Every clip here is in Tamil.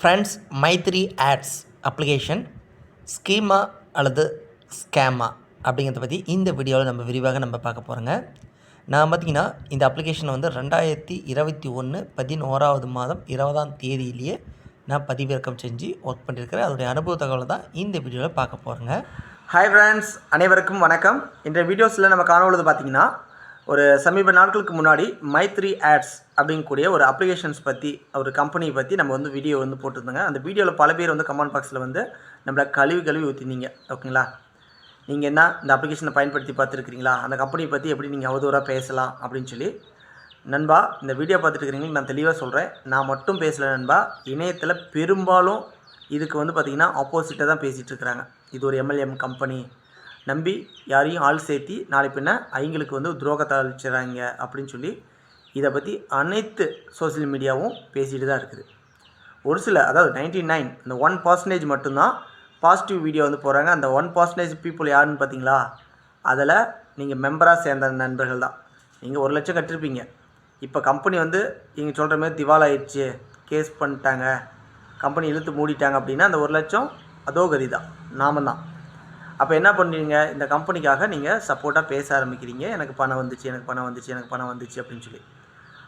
Friends Maitri ads application schema அல்லது ஸ்கேமா அப்படிங்கிறத பற்றி இந்த வீடியோவில் நம்ம விரிவாக நம்ம பார்க்க போகிறோங்க நான் பார்த்தீங்கன்னா இந்த அப்ளிகேஷனை வந்து ரெண்டாயிரத்தி இருபத்தி ஒன்று பதினோராவது மாதம் இருபதாம் தேதியிலேயே நான் பதிவிறக்கம் செஞ்சு ஒர்க் பண்ணியிருக்கிறேன் அதோடைய அனுபவ தகவலை தான் இந்த வீடியோவில் பார்க்க போகிறேங்க ஹாய் ஃப்ரெண்ட்ஸ் அனைவருக்கும் வணக்கம். இந்த வீடியோஸில் நம்ம காணொழுது பார்த்தீங்கன்னா ஒரு சமீப நாட்களுக்கு முன்னாடி மைத்ரி ஆட்ஸ் அப்படிங்கக்கூடிய ஒரு அப்ளிகேஷன்ஸ் பற்றி ஒரு கம்பெனியை பற்றி நம்ம வந்து வீடியோ வந்து போட்டிருந்தோங்க. அந்த வீடியோவில் பல பேர் வந்து கமெண்ட் பாக்ஸில் வந்து நம்மளை கழுவி கழுவி ஊற்றினீங்க ஓகேங்களா? நீங்கள் என்ன இந்த அப்ளிகேஷனை பயன்படுத்தி பார்த்துருக்கிறீங்களா? அந்த கம்பெனியை பற்றி எப்படி நீங்கள் அவதூறாக பேசலாம் அப்படின்னு சொல்லி நண்பா இந்த வீடியோ பார்த்துட்டு நான் தெளிவாக சொல்கிறேன் நான் மட்டும் பேசலை நண்பா இணையத்தில் பெரும்பாலும் இதுக்கு வந்து பார்த்திங்கன்னா ஆப்போசிட்டாக தான் பேசிகிட்டு இருக்கிறாங்க இது ஒரு எம்எல்ஏஎம் கம்பெனி நம்பி யாரையும் ஆள் சேர்த்தி நாளை பின்ன அவங்களுக்கு வந்து துரோகத்தை அழிச்சிடறாங்க அப்படின்னு சொல்லி இதை பற்றி அனைத்து சோஷியல் மீடியாவும் பேசிகிட்டு தான் இருக்குது. ஒரு சில அதாவது நைன்டி நைன் இந்த ஒன் பர்சன்டேஜ் மட்டும்தான் பாசிட்டிவ் வீடியோ வந்து போகிறாங்க அந்த ஒன் பர்சன்டேஜ் பீப்புள் யாருன்னு பார்த்தீங்களா? அதில் நீங்கள் மெம்பராக சேர்ந்த நண்பர்கள் தான். நீங்கள் ஒரு லட்சம் கட்டிருப்பீங்க. இப்போ கம்பெனி வந்து நீங்கள் சொல்கிற மாதிரி திவால் ஆயிடுச்சு கேஸ் பண்ணிட்டாங்க கம்பெனி இழுத்து மூடிட்டாங்க அப்படின்னா அந்த ஒரு லட்சம் அதோ கதி தான் நாம தான். அப்போ என்ன பண்ணுறீங்க இந்த கம்பெனிக்காக நீங்கள் சப்போர்ட்டாக பேச ஆரம்பிக்கிறீங்க. எனக்கு பணம் வந்துச்சு எனக்கு பணம் வந்துச்சு எனக்கு பணம் வந்துச்சு அப்படின்னு சொல்லி.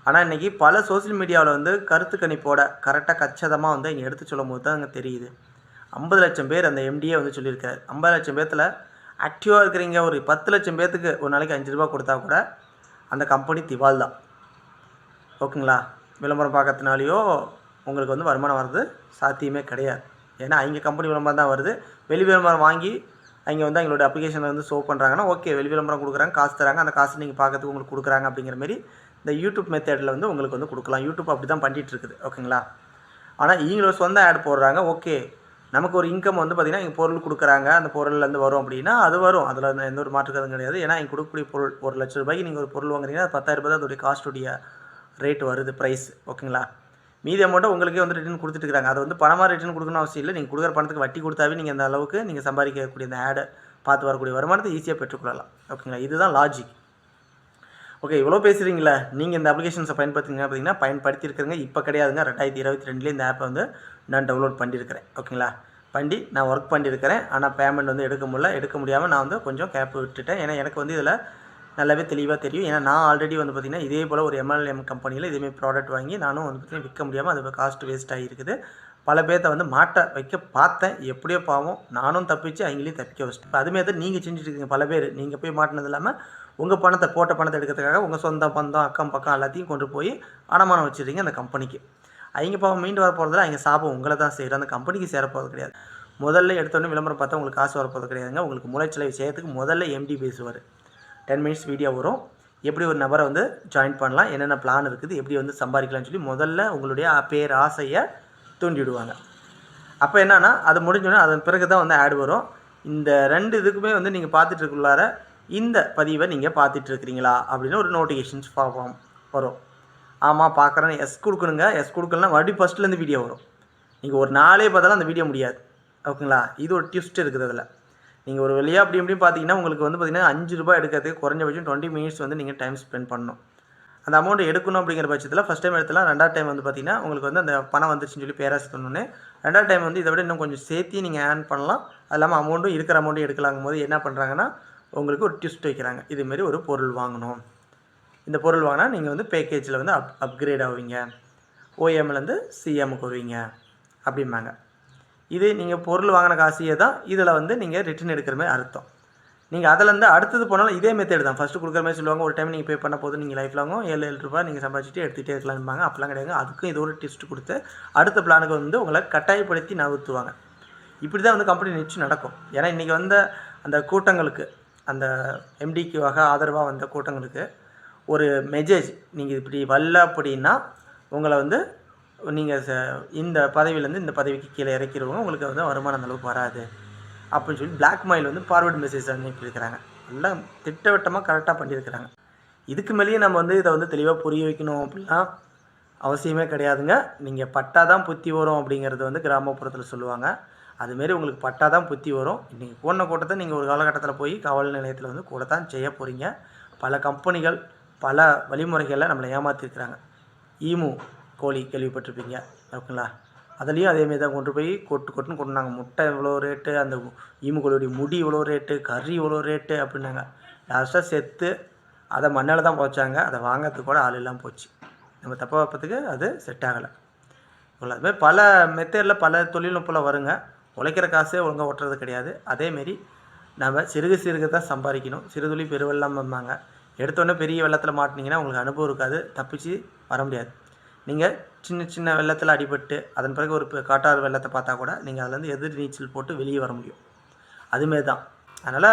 ஆனால் இன்றைக்கி பல சோஷியல் மீடியாவில் வந்து கருத்து கணிப்போட கரெக்டாக கச்சிதமாக வந்து இங்கே எடுத்து சொல்லும் போது தான் அங்கே தெரியுது. ஐம்பது லட்சம் பேர் அந்த எம்டிஏ வந்து சொல்லியிருக்காரு. ஐம்பது லட்சம் பேர்த்தில் ஆக்டிவாக இருக்கிறீங்க. ஒரு பத்து லட்சம் பேர்த்துக்கு ஒரு நாளைக்கு அஞ்சு ரூபா கொடுத்தா கூட அந்த கம்பெனி திவால் தான். ஓகேங்களா? விளம்பரம் பார்க்கறதுனாலையோ உங்களுக்கு வந்து வருமானம் வர்றது சாத்தியமே கிடையாது. ஏன்னா அவங்க கம்பெனி விளம்பரம் தான் வருது. வெளி விளம்பரம் வாங்கி அவங்க வந்து அவங்களோட அப்ளிகேஷனை வந்து ஷோ பண்ணுறாங்கன்னா ஓகே வெளி விளம்பரம் கொடுக்குறாங்க காசு தராங்க அந்த காசு நீங்கள் பார்க்கறதுக்கு உங்களுக்கு கொடுக்குறாங்க அப்படிங்கிற மாதிரி இந்த யூடியூப் மெத்தேடில் வந்து உங்களுக்கு வந்து கொடுக்கலாம். யூடியூப் அப்படி தான் பண்ணிகிட்டு இருக்குது ஓகேங்களா ஆனால் இவங்களோட சொந்த ஆட் போடுறாங்க ஓகே நமக்கு ஒரு இன்கம் வந்து பார்த்திங்கன்னா இங்கே பொருள் கொடுக்குறாங்க அந்த பொருள்லேருந்து வரும் அப்படின்னா அது வரும். அதில் எந்த ஒரு மாற்றுக்கதும் கிடையாது. ஏன்னா இங்கே கொடுக்கக்கூடிய பொருள் ஒரு லட்ச ரூபாய்க்கு நீங்கள் ஒரு பொருள் வாங்குறீங்கன்னா அது பத்தாயிரம் ரூபாய் தான் அதோடைய காஸ்ட்டுடைய ரேட் வருது ப்ரைஸ் ஓகேங்களா மீதி அமௌண்ட்டை உங்களுக்கே வந்து ரிட்டர்ன் கொடுத்துட்டு அதை அது வந்து பணமாக ரிட்டர்ன் கொடுக்கணும் அவசியம் இல்லை. நீங்கள் கொடுக்குற பணத்துக்கு வட்டி கொடுத்தாவே நீங்கள் அந்த அளவுக்கு நீங்கள் சம்பாதிக்கக்கூடிய அந்த ஆடை பார்த்து வரக்கூடிய வருமானத்தை ஈஸியாக பெற்றுக்கொள்ளலாம். ஓகேங்களா இதுதான் லாஜிக் ஓகே இவ்வளோ பேசுகிறீங்களா நீங்கள் இந்த அப்ளிகேஷன்ஸை பயன்படுத்துங்க பார்த்தீங்கன்னா பயன்படுத்தியிருக்கிறீங்க. இப்போ கிடையாதுங்க. ரெண்டாயிரத்தி இருபத்தி ரெண்டுலேயே இந்த ஆப்பை வந்து நான் டவுன்லோட் பண்ணியிருக்கிறேன். ஓகேங்களா பண்ணி நான் ஒர்க் பண்ணியிருக்கிறேன். ஆனால் பேமெண்ட் வந்து எடுக்க முடியல. எடுக்க முடியாமல் நான் வந்து கொஞ்சம் கேப் விட்டுட்டேன். ஏன்னா எனக்கு வந்து இதில் நல்லாவே தெளிவாக தெரியும். ஏன்னா நான் ஆல்ரெடி வந்து பார்த்திங்கன்னா இதே போல் ஒரு எம்எல்எம் கம்பெனியில் இதேமாரி ப்ராடக்ட் வாங்கி நானும் வந்து பார்த்திங்கன்னா விற்க முடியாமல் அது காஸ்ட் வேஸ்ட் ஆகிருக்குது பல பேர்த்த வந்து மாட்ட வைக்க பார்த்தேன். எப்படியோ பாவம். நானும் தப்பிச்சு அவங்களையும் தப்பிக்க வச்சிட்டேன். இப்போ அதுமாரி தான் நீங்கள் செஞ்சுட்டு இருக்கீங்க பல பேர். நீங்கள் போய் மாட்டினது இல்லாமல் உங்கள் பணத்தை போட்ட பணத்தை எடுக்கிறதுக்காக உங்கள் சொந்த பந்தம் அக்கம் பக்கம் எல்லாத்தையும் கொண்டு போய் அடமானம் வச்சுருக்கீங்க அந்த கம்பெனிக்கு அவங்க பாவம் மீண்டு வர போகிறதுல அவங்க சாபம் உங்களை தான் செய்கிறோம் அந்த கம்பெனிக்கு சேர போகிறது கிடையாது. முதல்ல எடுத்தோடனே விளம்பரம் பார்த்தா உங்களுக்கு காசு வரப்போகிறது கிடையாதுங்க. உங்களுக்கு முளைச்சலை செய்யறதுக்கு முதல்ல எம்டி பேசுவார். டென் மினிட்ஸ் வீடியோ வரும். எப்படி ஒரு நபரை வந்து ஜாயின் பண்ணலாம் என்னென்ன பிளான் இருக்குது எப்படி வந்து சம்பாதிக்கலாம்னு சொல்லி முதல்ல உங்களுடைய பேர் ஆசையை தூண்டிவிடுவாங்க அப்போ என்னென்னா அது முடிஞ்சோடனே அதன் பிறகு தான் வந்து ஆட் வரும். இந்த ரெண்டு இதுக்குமே வந்து நீங்கள் பார்த்துட்ருக்குள்ளார இந்த பதிவை நீங்கள் பார்த்துட்ருக்கிறீங்களா அப்படின்னு ஒரு நோட்டிஃபிகேஷன்ஸ் ஃபார்ம் வரும். ஆமாம் பார்க்குறேன் எஸ் கொடுக்கணுங்க. எஸ் கொடுக்கலனா மறுபடியும் ஃபஸ்ட்லேருந்து வீடியோ வரும். நீங்கள் ஒரு நாளே பார்த்தாலும் அந்த வீடியோ முடியாது. ஓகேங்களா? இது ஒரு டிப்ஸ்ட் இருக்குது அதில். நீங்கள் ஒரு வழியாக அப்படி இப்படி பார்த்தீங்கன்னா உங்களுக்கு வந்து பார்த்தீங்கன்னா அஞ்சு ரூபாய் எடுக்கிறதுக்கு குறைஞ்சபட்சம் டுவெண்ட்டி மினிட்ஸ் வந்து நீங்கள் டைம் ஸ்பெண்ட் பண்ணணும். அந்த அமௌண்ட் எடுக்கணும் அப்படிங்கிற பட்சத்தில் ஃபஸ்ட் டைம் எடுத்தலாம் ரெண்டாவது டைம் வந்து பார்த்தீங்கன்னா உங்களுக்கு வந்து அந்த பணம் வந்துருச்சுன்னு சொல்லி பேராசி சொன்னோன்னே ரெண்டாவது டைம் வந்து இதை விட இன்னும் கொஞ்சம் சேர்த்து நீங்கள் ஏர்ன் பண்ணலாம். அது இல்லாமல் அமௌண்ட்டும் இருக்கிற அமௌண்ட்டும் எடுக்கலாங்கும் போது என்ன பண்ணுறாங்கன்னா உங்களுக்கு ஒரு டிஸ்ட் வைக்கிறாங்க. இதுமாரி ஒரு பொருள் வாங்கணும். இந்த பொருள் வாங்கினா நீங்கள் வந்து பேக்கேஜில் வந்து அப் அப்கிரேட் ஆவீங்க. ஓஎம்லேருந்து சிஎம்முக்கு வருவீங்க. அப்படிம்பாங்க. இது நீங்கள் பொருள் வாங்கின காசியே தான் இதில் வந்து நீங்கள் ரிட்டர்ன் எடுக்கிற மாதிரி அர்த்தம். நீங்கள் அதிலேருந்து அடுத்தது போனாலும் இதே மெத்தேடு தான். ஃபஸ்ட்டு கொடுக்குற மாதிரி சொல்லுவாங்க ஒரு டைம் நீங்கள் பே பண்ண போது நீங்கள் லைஃப் லாங்கும் ஏழு ஏழு ரூபாய் நீங்கள் சம்பாதிச்சுட்டு எடுத்துகிட்டே இருக்கலாம்பாங்க. அப்படிலாம் கிடையாது. அதுக்கும் இது ஒரு டிஸ்ட் கொடுத்து அடுத்த பிளானுக்கு வந்து உங்களை கட்டாயப்படுத்தி நகர்த்துவாங்க. இப்படி தான் வந்து கம்பெனி நிச்சயம் நடக்கும். ஏன்னா இன்றைக்கி வந்த அந்த கூட்டங்களுக்கு அந்த எம்டிக்குவாக ஆதரவாக வந்த கூட்டங்களுக்கு ஒரு மெசேஜ் நீங்கள் இப்படி வரல அப்படின்னா உங்களை வந்து நீங்கள் ச இந்த பதவியிலேருந்து இந்த பதவிக்கு கீழே இறக்கிறவங்க உங்களுக்கு வந்து வருமானம் அளவுக்கு வராது. அப்படின்னு சொல்லி பிளாக் மெயில் வந்து ஃபார்வேர்டு மெசேஜ் அனுப்பியிருக்கிறாங்க. எல்லாம் திட்டவட்டமாக கரெக்டாக பண்ணியிருக்கிறாங்க. இதுக்கு மேலேயே நம்ம வந்து இதை வந்து தெளிவாக புரிய வைக்கணும் அப்படின்னா அவசியமே கிடையாதுங்க. நீங்கள் பட்டா தான் புத்தி வரும் அப்படிங்கிறது வந்து கிராமப்புறத்தில் சொல்லுவாங்க. அதுமாரி உங்களுக்கு பட்டா தான் புத்தி வரும். நீங்கள் கூடின கூட்டத்தை நீங்கள் ஒரு காலகட்டத்தில் போய் காவல் நிலையத்தில் வந்து கூட தான் செய்ய போகிறீங்க பல கம்பெனிகள் பல வழிமுறைகளில் நம்மளை ஏமாற்றிருக்கிறாங்க ஈமு கோழி கேள்விப்பட்டிருப்பீங்க. ஓகேங்களா? அதுலேயும் அதேமாரி தான் கொண்டு போய் கொட்டு கொட்டுன்னு கொண்டாங்க. முட்டை இவ்வளோ ரேட்டு அந்த ஈமுகளுடைய முடி இவ்வளோ ரேட்டு கறி இவ்வளோ ரேட்டு அப்படின்னாங்க. லாஸ்ட்டாக செத்து அதை மண்ணால் தான் போச்சாங்க அதை வாங்கிறதுக்கு கூட ஆள் இல்லாமல் போச்சு. நம்ம தப்பாக வைப்பதுக்கு அது செட் ஆகலை. இவ்வளோ அதுமாதிரி பல மெத்தேடில் பல தொழில்நுட்பம் வருங்க. உழைக்கிற காசே ஒழுங்காக ஓட்டுறது கிடையாது. அதேமாரி நம்ம சிறுகு சிறுக தான் சம்பாதிக்கணும். சிறுதுளி பெருவெல்லாம் வந்தாங்க எடுத்தோடனே பெரிய வெள்ளத்தில் மாட்டினீங்கன்னா உங்களுக்கு அனுபவம் இருக்காது. தப்பிச்சு வர முடியாது. நீங்கள் சின்ன சின்ன வெள்ளத்தில் அடிபட்டு அதன் பிறகு ஒரு காட்டாறு வெள்ளத்தை பார்த்தா கூட நீங்கள் அதுலேருந்து எதிர் நீச்சல் போட்டு வெளியே வர முடியும். அதுமாரி தான். அதனால்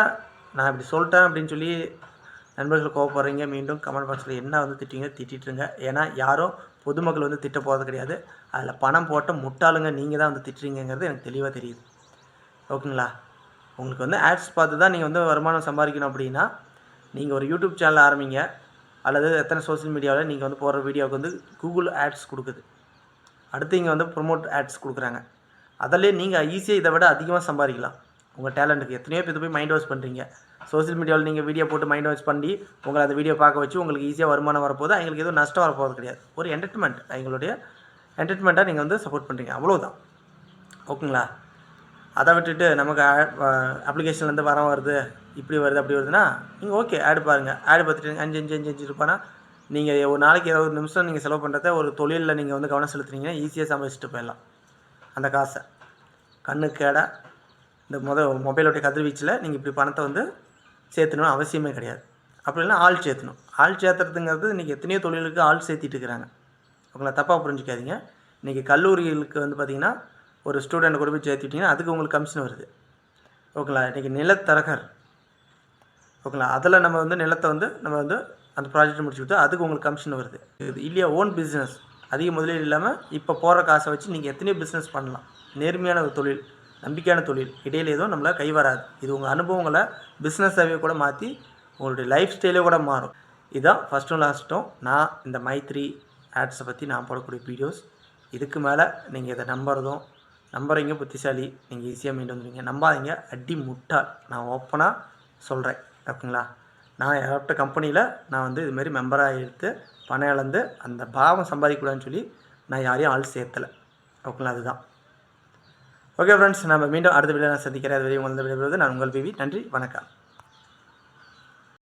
நான் இப்படி சொல்லிட்டேன் அப்படின்னு சொல்லி நண்பர்கள் கோவப்படுறீங்க மீண்டும் கமெண்ட் பாக்ஸில் என்ன வந்து திட்டிங்க திட்டிட்டுருங்க ஏன்னா யாரும் பொதுமக்கள் வந்து திட்ட போகிறது கிடையாது. அதில் பணம் போட்ட முட்டாளுங்க நீங்கள் தான் வந்து திட்டுறீங்கிறது எனக்கு தெளிவாக தெரியுது. ஓகேங்களா? உங்களுக்கு வந்து ஆட்ஸ் பார்த்து தான் நீங்கள் வந்து வருமானம் சம்பாதிக்கணும் அப்படின்னா நீங்கள் ஒரு யூடியூப் சேனல் ஆரம்பிங்க. அல்லது எத்தனை சோஷியல் மீடியாவில் நீங்கள் வந்து போடுற வீடியோவுக்கு வந்து கூகுள் ஆட்ஸ் கொடுக்குது. அடுத்து இங்கே வந்து ப்ரொமோட் ஆட்ஸ் கொடுக்குறாங்க. அதிலே நீங்கள் ஈஸியாக இதை விட அதிகமாக சம்பாதிக்கலாம். உங்கள் டேலண்ட்டுக்கு எத்தனையோ பேர் போய் மைண்ட் வாஷ் பண்ணுறீங்க சோஷியல் மீடியாவில் நீங்கள் வீடியோ போட்டு மைண்ட் வாஷ் பண்ணி உங்களை அந்த வீடியோ பார்க்க வச்சு உங்களுக்கு ஈஸியாக வருமானம் வரப்போது எங்களுக்கு எதுவும் நஷ்டம் வரப்போகிறது கிடையாது. ஒரு என்டர்டைன்மெண்ட் எங்களுடைய என்டர்டைன்மெண்ட்டாக நீங்கள் வந்து சப்போர்ட் பண்ணுறீங்க அவ்வளோதான் ஓகேங்களா அதை விட்டுட்டு நமக்கு அப்ளிகேஷன்லேருந்து வரம் வருது. இப்படி வருது அப்படி வருதுன்னா நீங்கள் ஓகே ஆடு பாருங்கள் ஆடு பார்த்துட்டு அஞ்சு அஞ்சு அஞ்சு அஞ்சு இருப்பானா? நீங்கள் ஒரு நாளைக்கு இருபது நிமிஷம் நீங்கள் செலவு பண்ணுறத ஒரு தொழிலில் நீங்கள் வந்து கவனம் செலுத்துனீங்கன்னா ஈஸியாக சம்பாதிச்சுட்டு போயிடலாம். அந்த காசை. கண்ணுக்கு இந்த முத மொபைலோடைய கதிர்வீச்சில் நீங்கள் இப்படி பணத்தை வந்து சேர்த்தணும்னு அவசியமே கிடையாது. அப்படி இல்லைன்னா ஆள் சேர்த்தணும். ஆள் சேர்த்துறதுங்கிறது இன்றைக்கி எத்தனையோ தொழிலுக்கு ஆள் சேர்த்திட்டு இருக்கிறாங்க. உங்களை தப்பாக புரிஞ்சுக்காதீங்க. இன்றைக்கி கல்லூரிகளுக்கு வந்து பார்த்திங்கன்னா ஒரு ஸ்டூடெண்ட் கூட போய் சேர்த்துட்டிங்கன்னா அதுக்கு உங்களுக்கு கமிஷன் வருது. ஓகேங்களா? இன்றைக்கி நிலத்தரகர். ஓகேங்களா? அதில் நம்ம வந்து நிலத்தை வந்து நம்ம வந்து அந்த ப்ராஜெக்ட் முடிச்சு கொடுத்தா அதுக்கு உங்களுக்கு கமிஷன் வருது. இது இல்லையா? ஓன் பிஸ்னஸ் அதிக முதலீடு இல்லாமல் இப்போ போகிற காசை வச்சு நீங்கள் எத்தனையோ பிஸ்னஸ் பண்ணலாம். நேர்மையான ஒரு தொழில் நம்பிக்கையான தொழில். இடையில எதுவும் நம்மளை கை வராது. இது உங்கள் அனுபவங்களை பிஸ்னஸாகவே கூட மாற்றி உங்களுடைய லைஃப் ஸ்டைலே கூட மாறும். இதுதான் ஃபஸ்ட்டும் லாஸ்ட்டும் நான் இந்த மைத்ரி ஆட்ஸை பற்றி நான் போடக்கூடிய வீடியோஸ் இதுக்கு மேலே நீங்கள் இதை நம்புறதும் நம்புறீங்க புத்திசாலி. நீங்கள் ஈஸியாக மீண்டு வந்துடுவீங்க நம்பாதீங்க. அடி முட்டால் நான் ஓப்பனாக சொல்கிறேன் ஓகேங்களா? நான் ஏகப்பட்ட கம்பெனியில் நான் வந்து இதுமாரி மெம்பராக எடுத்து பணம் இழந்து அந்த பாவம் சம்பாதிக்கக்கூடாதுன்னு சொல்லி நான் யாரையும் ஆள் சேர்த்தலை. ஓகேங்களா? அதுதான். ஓகே ஃப்ரெண்ட்ஸ் நம்ம மீண்டும் அடுத்த வீடியோ நான் சந்திக்கிறேன். அது வரையும் உங்கள் விடைபெறுவது நான் உங்கள் பிவி நன்றி வணக்கம்.